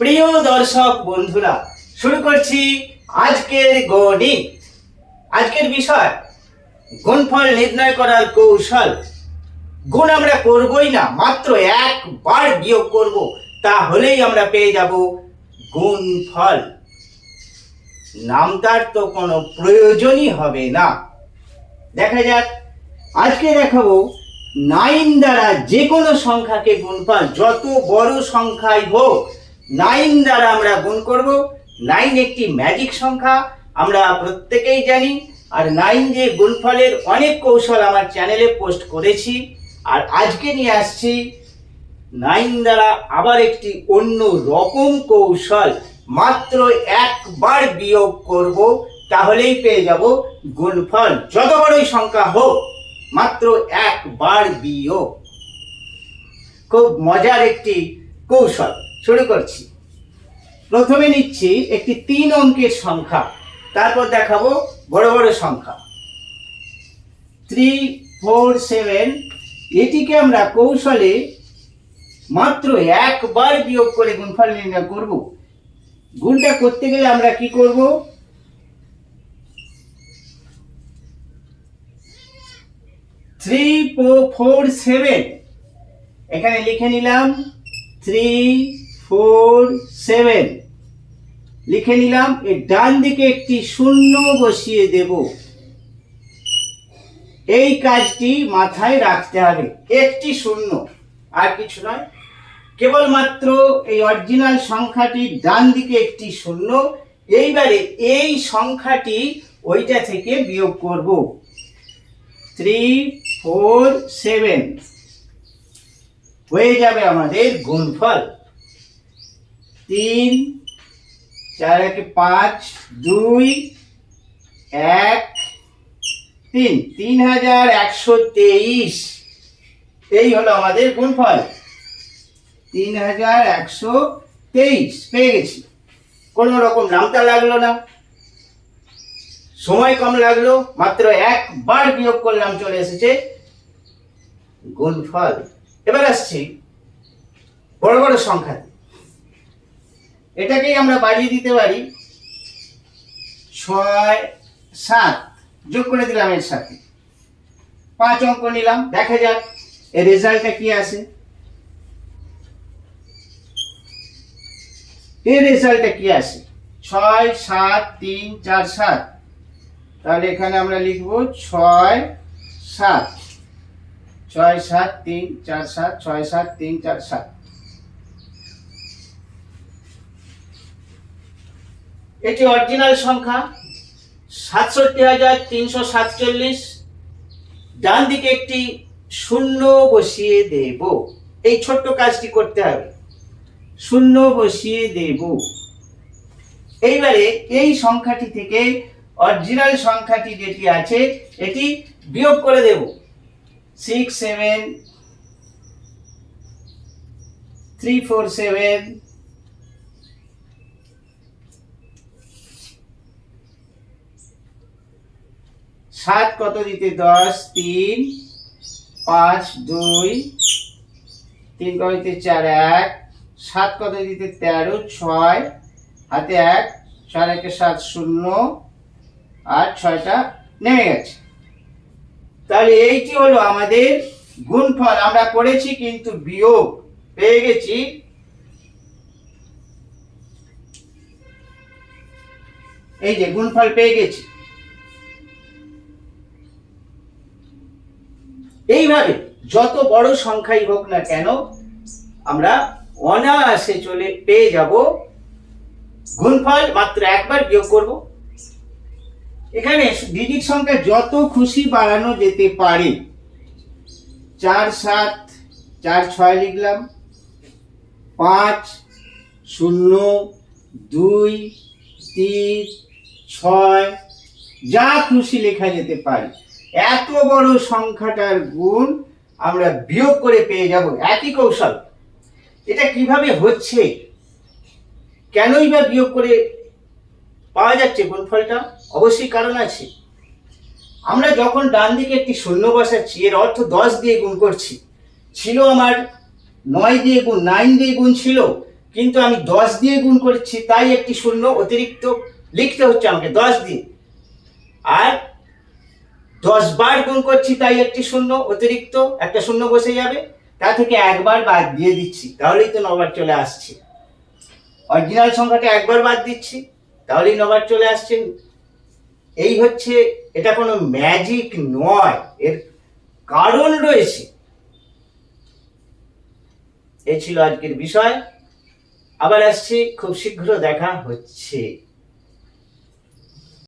প্রিয় দর্শক বন্ধুরা, শুরু করছি আজকের গণিত। আজকের বিষয়, গুণফল নির্ণয় করার কৌশল। গুণ আমরা করবই না, মাত্র একবার বিয়োগ করব, তাহলেই আমরা পেয়ে যাব গুণফল। নামটার তো কোনো প্রয়োজনই হবে না। দেখা যাক, আজকে দেখাবো নাইন দ্বারা যে কোনো সংখ্যাকে গুণফল, যত বড় সংখ্যাই হোক নাইন দ্বারা আমরা গুণ করব। নাইন একটি ম্যাজিক সংখ্যা, আমরা প্রত্যেকেই জানি। আর নাইন যে গুণফলের অনেক কৌশল আমার চ্যানেলে পোস্ট করেছি। আর আজকে নিয়ে আসছি নাইন দ্বারা আবার একটি অন্য রকম কৌশল, মাত্র একবার বিয়োগ করব, তাহলেই পেয়ে যাব গুণফল। যত বড়ই সংখ্যা হোক, মাত্র একবার বিয়োগ। খুব মজার একটি কৌশল। শুরু করছি। প্রথমে নিচ্ছি একটি তিন অঙ্কের সংখ্যা, তারপর দেখাবো বড় বড় সংখ্যা। থ্রি ফোর সেভেন এটিকে আমরা কৌশলে মাত্র একবার বিয়োগ করে গুণফল নির্ণয় করব। গুণটা করতে গেলে আমরা কি করব? থ্রি ফোর সেভেন এখানে লিখে নিলাম থ্রি ফোর সেভেন। লিখে নিলাম এর ডান দিকে একটি শূন্য বসিয়ে দেব। এই কাজটি মাথায় রাখতে হবে। একটি শূন্য, আর কিছু নয়। কেবলমাত্র এই অরিজিনাল সংখ্যাটির ডান দিকে একটি শূন্য, এইবারে এই সংখ্যাটি ওইটা থেকে বিয়োগ করব। Three, four, seven. হয়ে যাবে আমাদের গুণফল। তিন, চার একে পাঁচ, দুই, এক, তিন। তিন হাজার একশো তেইশ। এই হলো আমাদের গুণফল। তিন হাজার একশো তেইশ। পেয়ে গেছি। কোনো রকম নামটা লাগল না। সময় কম লাগল। মাত্র একবার বিয়োগ করলাম, চলে এসেছে গুণফল। এবার আসছি বড় বড় সংখ্যা এটাকেই আমরা বাড়িয়ে দিতে পারি। ছয়, সাত, যোগ করে দিলাম এর সাথে। পাঁচ অঙ্ক নিলাম, দেখা যাক এর রেজাল্টটা কি আসে এর রেজাল্টটা কি আসে ছয়, সাত, তিন, চার, সাত। তাহলে এখানে আমরা লিখব ছয়, সাত। ছয়, সাত, তিন, চার, সাত। ছয়, সাত, তিন, চার, সাত। এটি অরিজিনাল সংখ্যা সাতষট্টি হাজার তিনশো সাতচল্লিশ। ডান দিকে একটি শূন্য বসিয়ে দেব। এই ছোট্ট কাজটি করতে হবে। শূন্য বসিয়ে দেব। এইবারে এই সংখ্যাটি থেকে অরিজিনাল সংখ্যাটি যেটি আছে, এটি বিয়োগ করে দেব। Six seven three four seven সাত কত দিতে? দশ, তিন, পাঁচ, দুই, তিন কত দিতে? চার, এক। সাত কত দিতে? তেরো, ছয়। হাতে এক চার একে সাত শূন্য। আর ছয়টা নেমে গেছে। তাহলে এইটি হলো আমাদের গুণফল। আমরা করেছি কিন্তু বিয়োগ। পেয়ে গেছি। এই যে গুণফল পেয়ে গেছি। যত বড় সংখ্যাই হোক না কেন, আমরা অনায়াসে চলে পেয়ে যাব। গুণফল মাত্র একবার বিয়োগ করব। এখানে ডিজিট সংখ্যা যত খুশি বাড়ানো যেতে পারে। চার সাত, চার ছয় লিখলাম। পাঁচ, শূন্য, দুই, তিন, ছয়, যা খুশি লেখা যেতে পারে। এত বড় সংখ্যাটার গুণ আমরা বিয়োগ করে পেয়ে যাব একই কৌশল। এটা কীভাবে হচ্ছে? কেনই বা বিয়োগ করে পাওয়া যাচ্ছে গুণফলটা অবশ্যই কারণ আছে। আমরা যখন ডান দিকে একটি শূন্য বসাচ্ছি, এর অর্থ দশ দিয়ে গুণ করছি। ছিল আমার নয় দিয়ে গুণ নাইন দিয়ে গুণ ছিল, কিন্তু আমি দশ দিয়ে গুণ করছি, তাই একটি শূন্য অতিরিক্ত লিখতে হচ্ছে আমাকে, দশ দিয়ে। আর দশ বার গুণ করছি তাই একটি শূন্য, অতিরিক্ত একটা শূন্য বসে যাবে। তা থেকে একবার বাদ দিয়ে দিচ্ছি, তাহলেই তো নবার চলে আসছে। অরিজিনাল সংখ্যাটা একবার বাদ দিচ্ছি, তাহলেই নবার চলে আসছে। এই হচ্ছে, এটা কোনো ম্যাজিক নয়, এর কারণ রয়েছে। এ ছিল আজকের বিষয়। আবার আসছি, খুব শীঘ্র দেখা হচ্ছে।